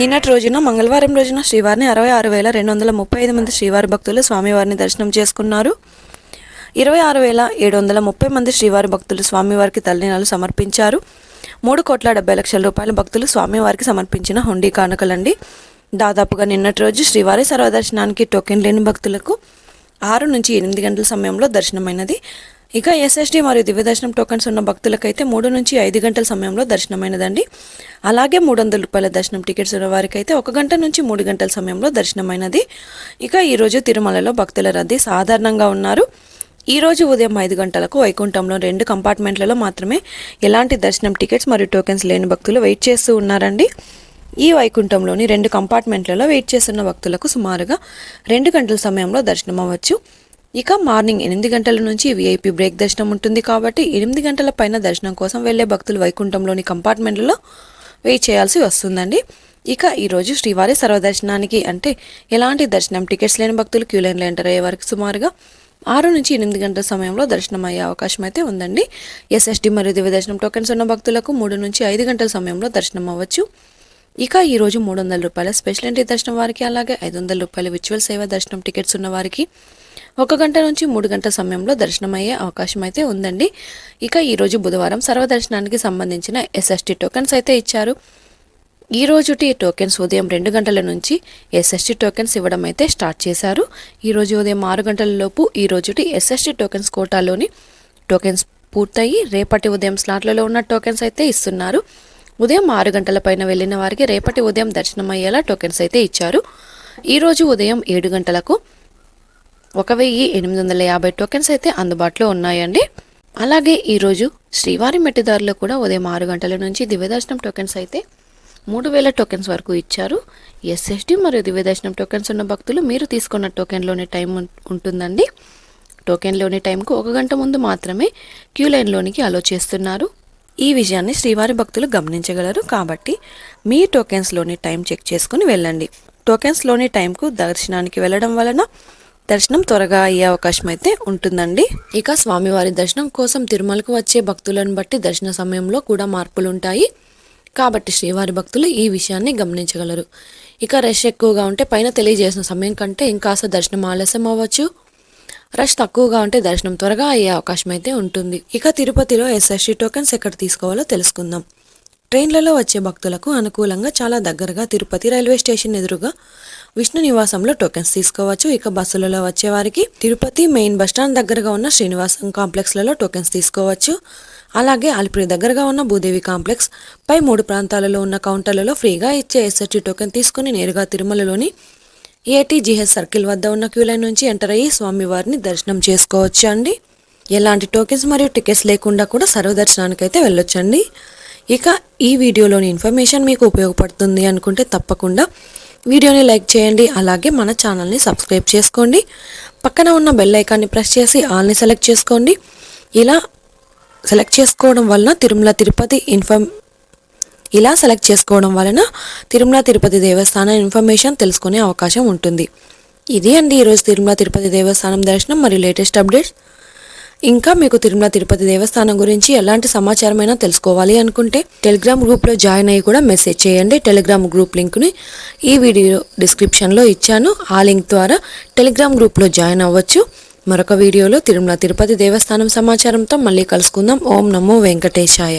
నిన్నటి రోజున మంగళవారం రోజున శ్రీవారిని అరవై ఆరు వేల రెండు వందల ముప్పై ఐదు మంది శ్రీవారి భక్తులు స్వామివారిని దర్శనం చేసుకున్నారు. ఇరవై ఆరు వేల ఏడు వందల ముప్పై మంది శ్రీవారి భక్తులు స్వామివారికి తల్లినాలు సమర్పించారు. మూడు కోట్ల డెబ్బై లక్షల రూపాయల భక్తులు స్వామివారికి సమర్పించిన హుండీ కానుకలండి. దాదాపుగా నిన్నటి రోజు శ్రీవారి సర్వదర్శనానికి టోకెన్ లేని భక్తులకు ఆరు నుంచి ఎనిమిది గంటల సమయంలో దర్శనమైనది. ఇక ఎస్ఎస్డి మరియు దివ్య దర్శనం టోకన్స్ ఉన్న భక్తులకైతే మూడు నుంచి ఐదు గంటల సమయంలో దర్శనమైనదండి. అలాగే మూడు వందల రూపాయల దర్శనం టికెట్స్ ఉన్న వారికి అయితే ఒక గంట నుంచి మూడు గంటల సమయంలో దర్శనమైనది. ఇక ఈరోజు తిరుమలలో భక్తుల రద్దీ సాధారణంగా ఉన్నారు. ఈ రోజు ఉదయం ఐదు గంటలకు వైకుంఠంలో రెండు కంపార్ట్మెంట్లలో మాత్రమే ఎలాంటి దర్శనం టికెట్స్ మరియు టోకెన్స్ లేని భక్తులు వెయిట్ చేస్తూ ఉన్నారండి. ఈ వైకుంఠంలోని రెండు కంపార్ట్మెంట్లలో వెయిట్ చేస్తున్న భక్తులకు సుమారుగా రెండు గంటల సమయంలో దర్శనం అవ్వచ్చు. ఇక మార్నింగ్ ఎనిమిది గంటల నుంచి వీఐపీ బ్రేక్ దర్శనం ఉంటుంది కాబట్టి ఎనిమిది గంటల పైన దర్శనం కోసం వెళ్ళే భక్తులు వైకుంఠంలోని కంపార్ట్మెంట్లలో వెయిట్ చేయాల్సి వస్తుందండి. ఇక ఈరోజు శ్రీవారి సర్వదర్శనానికి అంటే ఎలాంటి దర్శనం టికెట్స్ లేని భక్తులు క్యూ లైన్లో ఎంటర్ అయ్యే వరకు సుమారుగా ఆరు నుంచి ఎనిమిది గంటల సమయంలో దర్శనం అయ్యే అవకాశం అయితే ఉందండి. ఎస్ఎస్డి మరియు దివ్య దర్శనం టోకెన్స్ ఉన్న భక్తులకు మూడు నుంచి ఐదు గంటల సమయంలో దర్శనం అవ్వచ్చు. ఇక ఈరోజు మూడు వందల రూపాయల స్పెషల్ ఎంట్రీ దర్శనం వారికి అలాగే ఐదు వందల రూపాయల విచువల్ సేవ దర్శనం టికెట్స్ ఉన్న వారికి ఒక గంట నుంచి మూడు గంటల సమయంలో దర్శనం అయ్యే అవకాశం అయితే ఉందండి. ఇక ఈరోజు బుధవారం సర్వదర్శనానికి సంబంధించిన ఎస్ఎస్టీ టోకెన్స్ అయితే ఇచ్చారు. ఈ రోజుటి టోకెన్స్ ఉదయం రెండు గంటల నుంచి ఎస్ఎస్టీ టోకెన్స్ ఇవ్వడం అయితే స్టార్ట్ చేశారు. ఈ రోజు ఉదయం ఆరు గంటల లోపు ఈ రోజుటి ఎస్ఎస్టీ టోకెన్స్ కోటాలోని టోకెన్స్ పూర్తయి రేపటి ఉదయం స్లాట్లలో ఉన్న టోకెన్స్ అయితే ఇస్తున్నారు. ఉదయం ఆరు గంటల పైన వెళ్ళిన వారికి రేపటి ఉదయం దర్శనం అయ్యేలా టోకెన్స్ అయితే ఇచ్చారు. ఈరోజు ఉదయం ఏడు గంటలకు ఒక వెయ్యి ఎనిమిది వందల యాభై టోకెన్స్ అయితే అందుబాటులో ఉన్నాయండి. అలాగే ఈరోజు శ్రీవారి మెట్టిదారులు కూడా ఉదయం ఆరు గంటల నుంచి దివ్యదర్శనం టోకెన్స్ అయితే మూడు వేల టోకెన్స్ వరకు ఇచ్చారు. ఎస్ఎస్డి మరియు దివ్యదర్శనం టోకెన్స్ ఉన్న భక్తులు మీరు తీసుకున్న టోకెన్లోని టైం ఉంటుందండి. టోకెన్లోని టైంకు ఒక గంట ముందు మాత్రమే క్యూ లైన్లోనికి అలో చేస్తున్నారు. ఈ విషయాన్ని శ్రీవారి భక్తులు గమనించగలరు. కాబట్టి మీ టోకెన్స్లోని టైం చెక్ చేసుకుని వెళ్ళండి. టోకెన్స్లోని టైంకు దర్శనానికి వెళ్ళడం వలన దర్శనం త్వరగా అయ్యే అవకాశం అయితే ఉంటుందండి. ఇక స్వామివారి దర్శనం కోసం తిరుమలకు వచ్చే భక్తులను బట్టి దర్శన సమయంలో కూడా మార్పులు ఉంటాయి కాబట్టి శ్రీవారి భక్తులు ఈ విషయాన్ని గమనించగలరు. ఇక రష్ ఎక్కువగా ఉంటే పైన తెలియజేసిన సమయం కంటే ఇంకాస్త దర్శనం ఆలస్యం అవ్వచ్చు. రష్ తక్కువగా ఉంటే దర్శనం త్వరగా అయ్యే అవకాశం అయితే ఉంటుంది. ఇక తిరుపతిలో ఎస్ఎస్టీ టోకెన్స్ ఎక్కడ తీసుకోవాలో తెలుసుకుందాం. ట్రైన్లలో వచ్చే భక్తులకు అనుకూలంగా చాలా దగ్గరగా తిరుపతి రైల్వే స్టేషన్ ఎదురుగా విష్ణు నివాసంలో టోకెన్స్ తీసుకోవచ్చు. ఇక బస్సులలో వచ్చేవారికి తిరుపతి మెయిన్ బస్టాండ్ దగ్గరగా ఉన్న శ్రీనివాసం కాంప్లెక్స్లలో టోకెన్స్ తీసుకోవచ్చు. అలాగే అలిపిరి దగ్గరగా ఉన్న భూదేవి కాంప్లెక్స్ పై మూడు ప్రాంతాలలో ఉన్న కౌంటర్లలో ఫ్రీగా ఇచ్చే ఎస్ఎస్టీ టోకెన్ తీసుకుని నేరుగా తిరుమలలోని ఏటీజీహెచ్ సర్కిల్ వద్ద ఉన్న క్యూలైన్ నుంచి ఎంటర్ అయ్యి స్వామివారిని దర్శనం చేసుకోవచ్చు అండి ఎలాంటి టోకెన్స్ మరియు టికెట్స్ లేకుండా కూడా సర్వదర్శనానికి అయితే వెళ్ళొచ్చండి. ఇక ఈ వీడియోలోని ఇన్ఫర్మేషన్ మీకు ఉపయోగపడుతుంది అనుకుంటే తప్పకుండా వీడియోని లైక్ చేయండి అలాగే మన ఛానల్ని సబ్స్క్రైబ్ చేసుకోండి. పక్కన ఉన్న బెల్ ఐకాన్ని ప్రెస్ చేసి ఆల్ని సెలెక్ట్ చేసుకోండి. ఇలా సెలెక్ట్ చేసుకోవడం వలన తిరుమల తిరుపతి ఇన్ఫర్మ్ ఇలా సెలెక్ట్ చేసుకోవడం వలన తిరుమల తిరుపతి దేవస్థానం ఇన్ఫర్మేషన్ తెలుసుకునే అవకాశం ఉంటుంది. ఇది అండి ఈరోజు తిరుమల తిరుపతి దేవస్థానం దర్శనం మరియు లేటెస్ట్ అప్డేట్స్ ఇంకా మీకు తిరుమల తిరుపతి దేవస్థానం గురించి ఎలాంటి సమాచారమైనా తెలుసుకోవాలి అనుకుంటే టెలిగ్రామ్ గ్రూప్లో జాయిన్ అయ్యి కూడా మెసేజ్ చేయండి. టెలిగ్రామ్ గ్రూప్ లింక్ని ఈ వీడియో డిస్క్రిప్షన్లో ఇచ్చాను. ఆ లింక్ ద్వారా టెలిగ్రామ్ గ్రూప్లో జాయిన్ అవ్వచ్చు. మరొక వీడియోలో తిరుమల తిరుపతి దేవస్థానం సమాచారంతో మళ్ళీ కలుసుకుందాం. ఓం నమో వెంకటేశాయ.